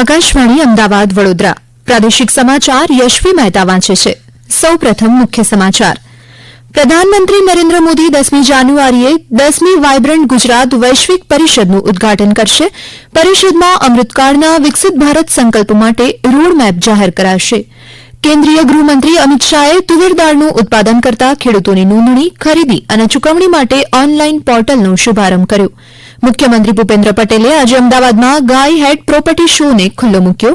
આકાશવાણી અમદાવાદ વડોદરા. પ્રાદેશિક સમાચાર યશવી મહેતા વાંચે છે. સૌ પ્રથમ મુખ્ય સમાચાર. પ્રધાનમંત્રી નરેન્દ્ર મોદી દસમી જાન્યુઆરીએ દસમી વાયબ્રન્ટ ગુજરાત વૈશ્વિક પરિષદનું ઉદઘાટન કરશે. પરિષદમાં અમૃતકાળના વિકસિત ભારત સંકલ્પ માટે રોડમેપ જાહેર કરાશે. કેન્દ્રીય ગૃહમંત્રી અમિત શાહે તુવેર દાળનું ઉત્પાદન કરતા ખેડૂતોની નોંધણી, ખરીદી અને ચૂકવણી માટે ઓનલાઇન પોર્ટલનો શુભારંભ કર્યો. મુખ્યમંત્રી ભૂપેન્દ્ર પટેલે આજે અમદાવાદમાં ગાય હેડ પ્રોપર્ટી શોને ખુલ્લો મૂક્યો.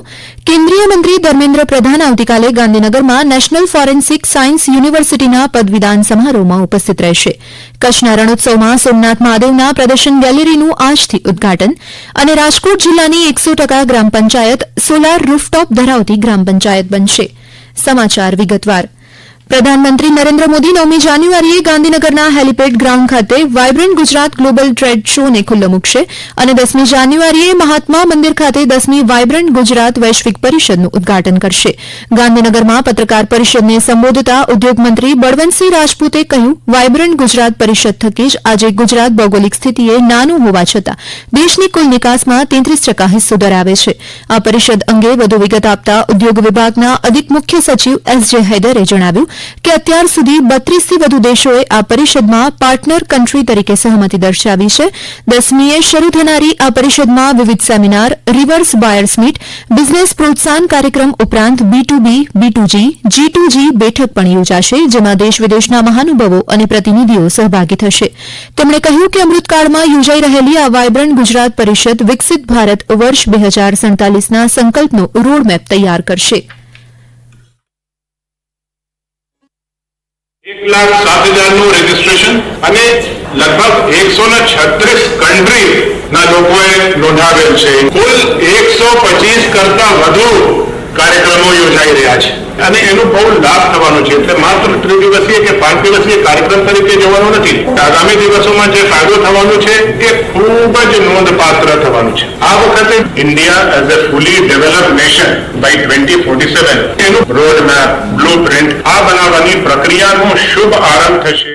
કેન્દ્રીય મંત્રી ધર્મેન્દ્ર પ્રધાન આવતીકાલે ગાંધીનગરમાં નેશનલ ફોરેન્સિક સાયન્સ યુનિવર્સિટીના પદવીદાન સમારોહમાં ઉપસ્થિત રહેશે. કચ્છના રણોત્સવમાં સોમનાથ મહાદેવના પ્રદર્શન ગેલેરીનું આજથી ઉદઘાટન અને રાજકોટ જિલ્લાની એકસો ટકા ગ્રામ પંચાયત સોલાર રૂફટોપ ધરાવતી ગ્રામ પંચાયત બનશે. સમાચાર વિગતવાર. પ્રધાનમંત્રી નરેન્દ્ર મોદી નવમી જાન્યુઆરીએ ગાંધીનગરના હેલીપેડ ગ્રાઉન્ડ ખાતે વાયબ્રન્ટ ગુજરાત ગ્લોબલ ટ્રેડ શોને ખુલ્લો મૂકશે અને દસમી જાન્યુઆરીએ મહાત્મા મંદિર ખાતે દસમી વાયબ્રન્ટ ગુજરાત વૈશ્વિક પરિષદનું ઉદઘાટન કરશે. ગાંધીનગરમાં પત્રકાર પરિષદને સંબોધતા ઉદ્યોગમંત્રી બળવંતસિંહ રાજપૂતે કહ્યું, વાયબ્રન્ટ ગુજરાત પરિષદ થકી જ આજે ગુજરાત ભૌગોલિક સ્થિતિએ નાનું હોવા છતાં દેશની કુલ નિકાસમાં તેત્રીસ ટકા હિસ્સો ધરાવે છે. આ પરિષદ અંગે વધુ વિગત આપતા ઉદ્યોગ વિભાગના અધિક મુખ્ય સચિવ એસ. જે. હૈદરે જણાવ્યું કે અત્યાર સુધી બત્રીસથી વધુ દેશોએ આ પરિષદમાં પાર્ટનર કન્ટ્રી તરીકે સહમતિ દર્શાવી છે. દસમીએ શરૂ થનારી આ પરિષદમાં વિવિધ seminar reverse buyers meet business પ્રોત્સાહન કાર્યક્રમ ઉપરાંત બી ટુ બી જી ટુ જી બેઠક પણ યોજાશે, જેમાં દેશ વિદેશના મહાનુભાવો અને પ્રતિનિધિઓ સહભાગી થશે. તેમણે કહ્યું કે અમૃતકાળમાં યોજાઈ રહેલી આ વાયબ્રન્ટ ગુજરાત પરિષદ વિકસિત ભારત વર્ષ બે હજાર સડતાલીસના સંકલ્પનો રોડમેપ તૈયાર કરશે. એક લાખ સાત હજારનું રજીસ્ટ્રેશન અને લગભગ એકસો ને છત્રીસ કન્ટ્રી ના લોકોએ નોંધાવેલ છે. કુલ એકસો પચીસ કરતા વધુ કાર્યક્રમો યોજાઈ રહ્યા છે. અને એનો બહુ લાભ થવાનો છે. એટલે માત્ર ત્રિદિવસીય કે પાંચ દિવસીય કાર્યક્રમ તરીકે જવાનો નથી. આગામી દિવસોમાં જે ફાયદો થવાનો છે, એ ખૂબ જ નોંધપાત્ર થવાનું છે. આ વખતે India as a fully develop nation by twenty forty seven એનું રોડ મેપ બ્લુ પ્રિન્ટ આ બનાવવાની પ્રક્રિયાનો શુભ આરંભ થશે.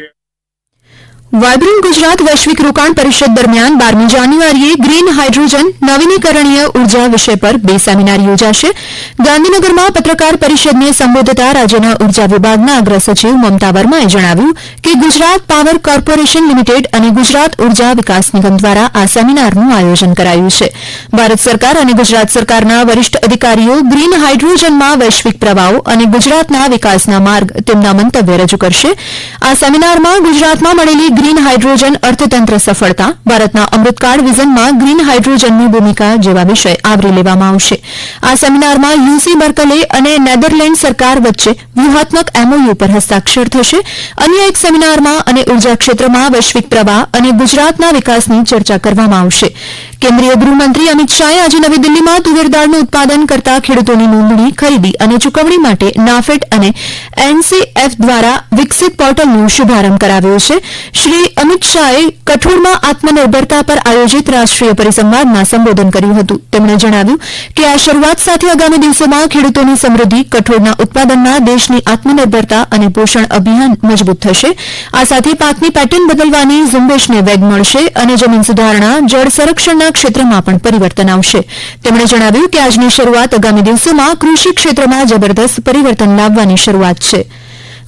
વાયબ્રન્ટ ગુજરાત વૈશ્વિક રોકાણ પરિષદ દરમિયાન બારમી જાન્યુઆરીએ ગ્રીન હાઇડ્રોજન નવીનીકરણીય ઊર્જા વિષય પર બે સેમિનાર યોજાશે. ગાંધીનગરમાં પત્રકાર પરિષદને સંબોધતા રાજ્યના ઊર્જા વિભાગના અગ્ર સચિવ મમતા વર્માએ જણાવ્યું કે ગુજરાત પાવર કોર્પોરેશન લિમિટેડ અને ગુજરાત ઊર્જા વિકાસ નિગમ દ્વારા આ સેમિનારનું આયોજન કરાયું છે. ભારત સરકાર અને ગુજરાત સરકારના વરિષ્ઠ અધિકારીઓ ગ્રીન હાઇડ્રોજનમાં વૈશ્વિક પ્રવાહો અને ગુજરાતના વિકાસના માર્ગ તેમના મંતવ્ય રજૂ કરશે. આ સેમિનારમાં ગુજરાતમાં મળેલી ગ્રીન હાઇડ્રોજન અર્થતંત્ર સફળતા, ભારતના અમૃતકાળ વિઝનમાં ગ્રીન હાઇડ્રોજનની ભૂમિકા જેવા વિષય આવરી લેવામાં આવશે. આ સેમિનારમાં યુસી બર્કલે અને નેધરલેન્ડ સરકાર વચ્ચે વ્યૂહાત્મક એમઓયુ પર હસ્તાક્ષર થશે. અન્ય એક સેમિનારમાં અને ઊર્જા ક્ષેત્રમાં વૈશ્વિક પ્રવાહ અને ગુજરાતના વિકાસની ચર્ચા કરવામાં આવશે. કેન્દ્રીય ગૃહમંત્રી અમિત શાહે આજે નવી દિલ્હીમાં તુવેર દાળનું ઉત્પાદન કરતા ખેડૂતોની નોંધણી ખરીદી અને ચૂકવણી માટે નાફેડ અને એનસીએફ દ્વારા વિકસિત પોર્ટલનો શુભારંભ કરાવ્યો છે. શ્રી અમિત શાહે કઠોળમાં આત્મનિર્ભરતા પર આયોજિત રાષ્ટ્રીય પરિસંવાદમાં સંબોધન કર્યું હતું. તેમણે જણાવ્યું કે આ શરૂઆત સાથે આગામી દિવસોમાં ખેડૂતોની સમૃદ્ધિ, કઠોળના ઉત્પાદનમાં દેશની આત્મનિર્ભરતા અને પોષણ અભિયાન મજબૂત થશે. આ સાથે પાકની પેટર્ન બદલવાની ઝુંબેશને વેગ મળશે અને જમીન સુધારણા, જળ સંરક્ષણના ક્ષેત્રમાં પણ પરિવર્તન આવશે. તેમણે જણાવ્યું કે આજની શરૂઆત આગામી દિવસોમાં કૃષિ ક્ષેત્રમાં જબરદસ્ત પરિવર્તન લાવવાની શરૂઆત છે.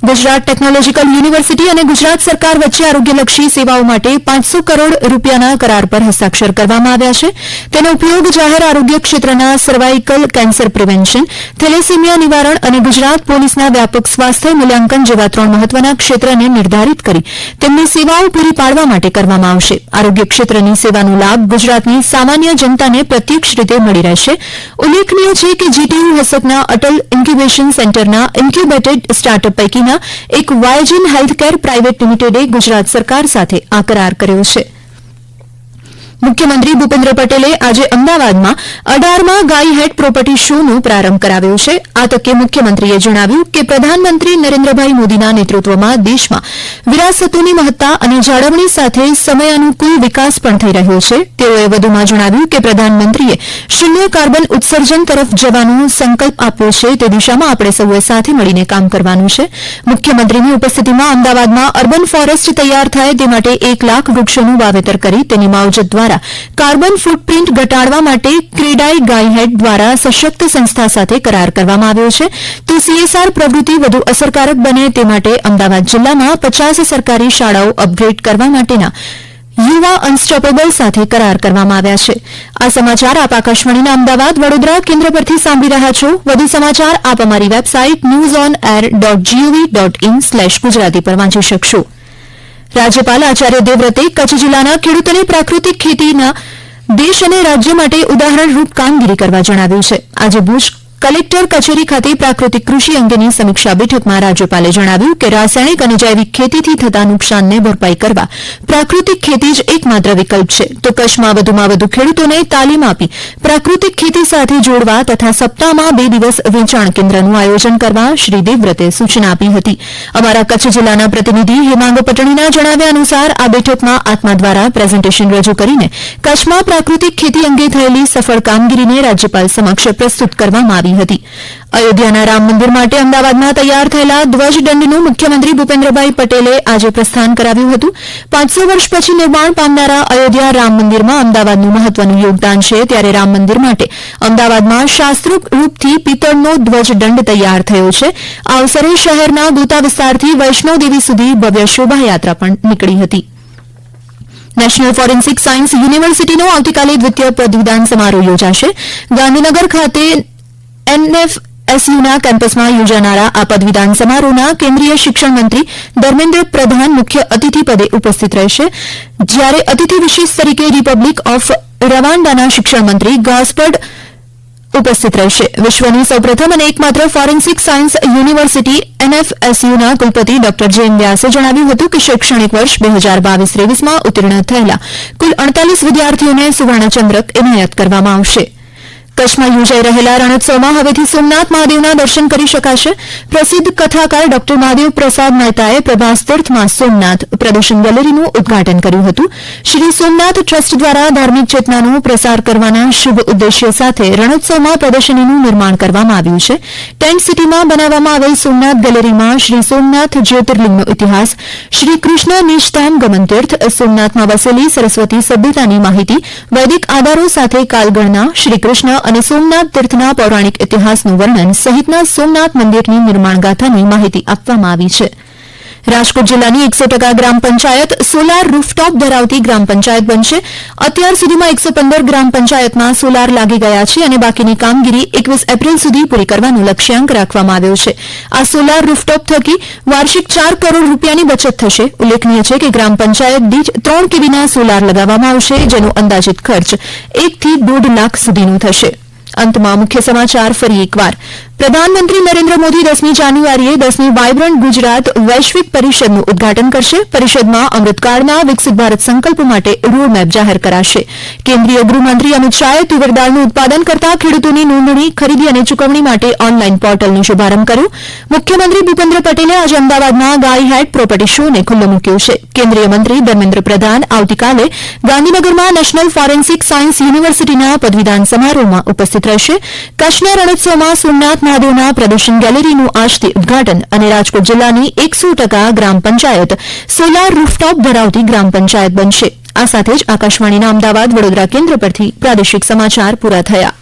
ગુજરાત ટેકનોલોજીકલ યુનિવર્સિટી અને ગુજરાત સરકાર વચ્ચે આરોગ્યલક્ષી સેવાઓ માટે પાંચસો કરોડ રૂપિયાના કરાર પર હસ્તાક્ષર કરવામાં આવ્યા છે. તેનો ઉપયોગ જાહેર આરોગ્ય ક્ષેત્રના સર્વાઇકલ કેન્સર પ્રિવેન્શન, થેલેસીમિયા નિવારણ અને ગુજરાત પોલીસના વ્યાપક સ્વાસ્થ્ય મૂલ્યાંકન જેવા ત્રણ મહત્વના ક્ષેત્રને નિર્ધારિત કરી તેમની સેવાઓ પૂરી પાડવા માટે કરવામાં આવશે. આરોગ્ય ક્ષેત્રની સેવાનો લાભ ગુજરાતની સામાન્ય જનતાને પ્રત્યક્ષ રીતે મળી રહેશે. ઉલ્લેખનીય છે કે જીટીયુ હસ્તકના અટલ ઇન્ક્યુબેશન સેન્ટરના ઇન્ક્યુબેટેડ સ્ટાર્ટઅપ પૈકીના એક વાયજીન હેલ્થકેર પ્રાઇવેટ લિમિટેડે ગુજરાત સરકાર સાથે આ કરાર કર્યો છે. મુખ્યમંત્રી ભૂપેન્દ્ર પટેલે આજે અમદાવાદમાં અઢારમાં ગાય હેડ પ્રોપર્ટી શોનો પ્રારંભ કરાવ્યો છે. આ તકે મુખ્યમંત્રીએ જણાવ્યું કે પ્રધાનમંત્રી નરેન્દ્રભાઈ મોદીના નેતૃત્વમાં દેશમાં વિરાસતોની મહત્તા અને જાળવણી સાથે સમયાનુકૂળ વિકાસ પણ થઈ રહ્યો છે. તેઓએ વધુમાં જણાવ્યું કે પ્રધાનમંત્રીએ શૂન્ય કાર્બન ઉત્સર્જન તરફ જવાનો સંકલ્પ આપ્યો છે. તે દિશામાં આપણે સૌએ સાથે મળીને કામ કરવાનું છે. મુખ્યમંત્રીની ઉપસ્થિતિમાં અમદાવાદમાં અર્બન ફોરેસ્ટ તૈયાર થાય તે માટે એક લાખ વૃક્ષોનું વાવેતર કરી તેની માવજત દ્વારા દ્વારા કાર્બન ફૂટપ્રિન્ટ ઘટાડવા માટે ક્રેડાઈ ગાયહેડ દ્વારા સશક્ત સંસ્થા સાથે કરાર કરવામાં આવ્યો છે. તો સીએસઆર પ્રવૃત્તિ વધુ અસરકારક બને તે માટે અમદાવાદ જિલ્લામાં પચાસ સરકારી શાળાઓ અપગ્રેડ કરવા માટેના યુવા અનસ્ટોપેબલ સાથે કરાર કરવામાં આવ્યા છે. આ સમાચાર આપ આકાશવાણીના અમદાવાદ વડોદરા કેન્દ્ર પરથી સાંભળી રહ્યા છો. વધુ સમાચાર આપ અમારી website news on air dot G O V dot in slash Gujarati પર વાંચી શકશો. રાજ્યપાલ આચાર્ય દેવવ્રતે કચ્છ જિલ્લાના ખેડૂતોને પ્રાકૃતિક ખેતીના દેશ અને રાજ્ય માટે ઉદાહરણરૂપ કામગીરી કરવા જણાવ્યું છે. આજે ભુજ કલેક્ટર કચેરી ખાતે પ્રાકૃતિક કૃષિ અંગેની સમીક્ષા બેઠકમાં રાજ્યપાલે જણાવ્યું કે રાસાયણિક અને જૈવિક ખેતીથી થતા નુકસાનને ભરપાઈ કરવા પ્રાકૃતિક ખેતી જ એકમાત્ર વિકલ્પ છે. તો કચ્છમાં વધુમાં વધુ ખેડૂતોને તાલીમ આપી પ્રાકૃતિક ખેતી સાથે જોડવા તથા સપ્તાહમાં બે દિવસ વેચાણ કેન્દ્રનું આયોજન કરવા શ્રી દેવવ્રતે સૂચના આપી હતી. અમારા કચ્છ જિલ્લાના પ્રતિનિધિ હેમાંગ પટણીના જણાવ્યા અનુસાર આ બેઠકમાં આત્મા દ્વારા પ્રેઝન્ટેશન રજૂ કરીને કચ્છમાં પ્રાકૃતિક ખેતી અંગે થયેલી સફળ કામગીરીને રાજ્યપાલ સમક્ષ પ્રસ્તુત કરવામાં આવી હતી. અયોધ્યાના રામ મંદિર માટે અમદાવાદમાં તૈયાર થયેલા ધ્વજદંડનું મુખ્યમંત્રી ભૂપેન્દ્રભાઈ પટેલે આજે પ્રસ્થાન કરાવ્યું હતું. પાંચસો વર્ષ પછી નિર્માણ પામનારા અયોધ્યા રામ મંદિરમાં અમદાવાદનું મહત્વનું યોગદાન છે. ત્યારે રામ મંદિર માટે અમદાવાદમાં શાસ્ત્રોક્ત રૂપથી પિત્તળનો ધ્વજદંડ તૈયાર થયો છે. આ અવસરે શહેરના દૂતા વિસ્તારથી વૈષ્ણોદેવી સુધી ભવ્ય શોભાયાત્રા પણ નીકળી હતી. નેશનલ ફોરેન્સિક સાયન્સ યુનિવર્સિટીનો આવતીકાલે દ્વિતીય પદવીદાન સમારોહ યોજાશે. ગાંધીનગર ખાતે એનએફએસયુના કેમ્પસમાં યોજાનારા આ પદવીદાન સમારોહના કેન્દ્રીય શિક્ષણ મંત્રી ધર્મેન્દ્ર પ્રધાન મુખ્ય અતિથિ પદે ઉપસ્થિત રહેશે. જ્યારે અતિથિ વિશેષ તરીકે રિપબ્લિક ઓફ રવાન્ડાના શિક્ષણ મંત્રી ગાસ્પર્ડ ઉપસ્થિત રહેશે. વિશ્વની સૌપ્રથમ અને એકમાત્ર ફોરેન્સિક સાયન્સ યુનિવર્સિટી એનએફએસયુના કુલપતિ ડોક્ટર જૈન વ્યાસે જણાવ્યું હતું કે શૈક્ષણિક વર્ષ બે હજાર બાવીસ ત્રેવીસમાં ઉત્તીર્ણ થયેલા કુલ અડતાલીસ વિદ્યાર્થીઓને સુવર્ણચંદ્રક એનાયત કરવામાં આવશે. કચ્છમાં યોજાઈ રહેલા રણોત્સવમાં હવેથી સોમનાથ મહાદેવના દર્શન કરી શકાશે. પ્રસિદ્ધ કથાકાર ડોક્ટર મહાદેવ પ્રસાદ મહેતાએ પ્રભાસ સોમનાથ પ્રદર્શન ગેલેરીનું ઉદઘાટન કર્યું હતું. શ્રી સોમનાથ ટ્રસ્ટ દ્વારા ધાર્મિક ચેતનાનો પ્રસાર કરવાના શુભ ઉદ્દેશ્ય સાથે રણોત્સવમાં પ્રદર્શનીનું નિર્માણ કરવામાં આવ્યું છે. ટેન્ટ સિટીમાં બનાવવામાં આવેલ સોમનાથ ગેલેરીમાં શ્રી સોમનાથ જ્યોતિર્લિંગનો ઇતિહાસ, શ્રી કૃષ્ણ નિષ્ઠાન ગમનતીર્થ સોમનાથમાં વસેલી સરસ્વતી સભ્યતાની માહિતી, વૈદિક આધારો સાથે કાલગણના શ્રી કૃષ્ણ અને સોમનાથ તીર્થના પૌરાણિક ઇતિહાસનું વર્ણન સહિતના સોમનાથ મંદિરની નિર્માણ ગાથાની માહિતી આપવામાં આવી છે. રાજકોટ જિલ્લાની એકસો ટકા ગ્રામ પંચાયત સોલાર રૂફટોપ ધરાવતી ગ્રામ પંચાયત બનશે. અત્યાર સુધીમાં એકસો પંદર ગ્રામ પંચાયતમાં સોલાર લાગી ગયા છે અને બાકીની કામગીરી એકવીસ એપ્રિલ સુધી પૂરી કરવાનો લક્ષ્યાંક રાખવામાં આવ્યો છે. આ સોલાર રૂફટોપ થકી વાર્ષિક ચાર કરોડ રૂપિયાની બચત થશે. ઉલ્લેખનીય છે કે ગ્રામ પંચાયત દીઠ ત્રણ કેવીના સોલાર લગાવવામાં આવશે, જેનો અંદાજિત ખર્ચ એકથી દોઢ લાખ સુધીનો થશે. અંતમાં મુખ્ય સમાચાર ફરી એકવાર. પ્રધાનમંત્રી નરેન્દ્ર મોદી દસમી જાન્યુઆરીએ દસમી વાયબ્રન્ટ ગુજરાત વૈશ્વિક પરિષદનું ઉદઘાટન કરશે. પરિષદમાં અમૃતકાળના વિકસિત ભારત સંકલ્પ માટે રોડમેપ જાહેર કરાશે. કેન્દ્રીય ગૃહમંત્રી અમિત શાહે તુવેરદાળનું ઉત્પાદન કરતા ખેડૂતોની નોંધણી ખરીદી અને ચૂકવણી માટે ઓનલાઇન પોર્ટલનો શુભારંભ કર્યો. મુખ્યમંત્રી ભૂપેન્દ્ર પટેલે આજે અમદાવાદમાં ગાય હેડ પ્રોપર્ટી શોને ખુલ્લો મૂક્યો છે. કેન્દ્રીય મંત્રી ધર્મેન્દ્ર પ્રધાન આવતીકાલે ગાંધીનગરમાં નેશનલ ફોરેન્સિક સાયન્સ યુનિવર્સિટીના પદવીદાન સમારોહમાં ઉપસ્થિત રહેશે. કચ્છના રણોત્સવમાં સોમનાથ મહાદેવના પ્રદર્શન ગેલેરીનું આજથી ઉદઘાટન અને રાજકોટ જિલ્લાની એકસો ટકા ગ્રામ પંચાયત સોલાર રૂફટોપ ધરાવતી ગ્રામ પંચાયત બનશે. આ સાથે જ આકાશવાણીના અમદાવાદ વડોદરા કેન્દ્ર પરથી પ્રાદેશિક સમાચાર પૂરા થયા.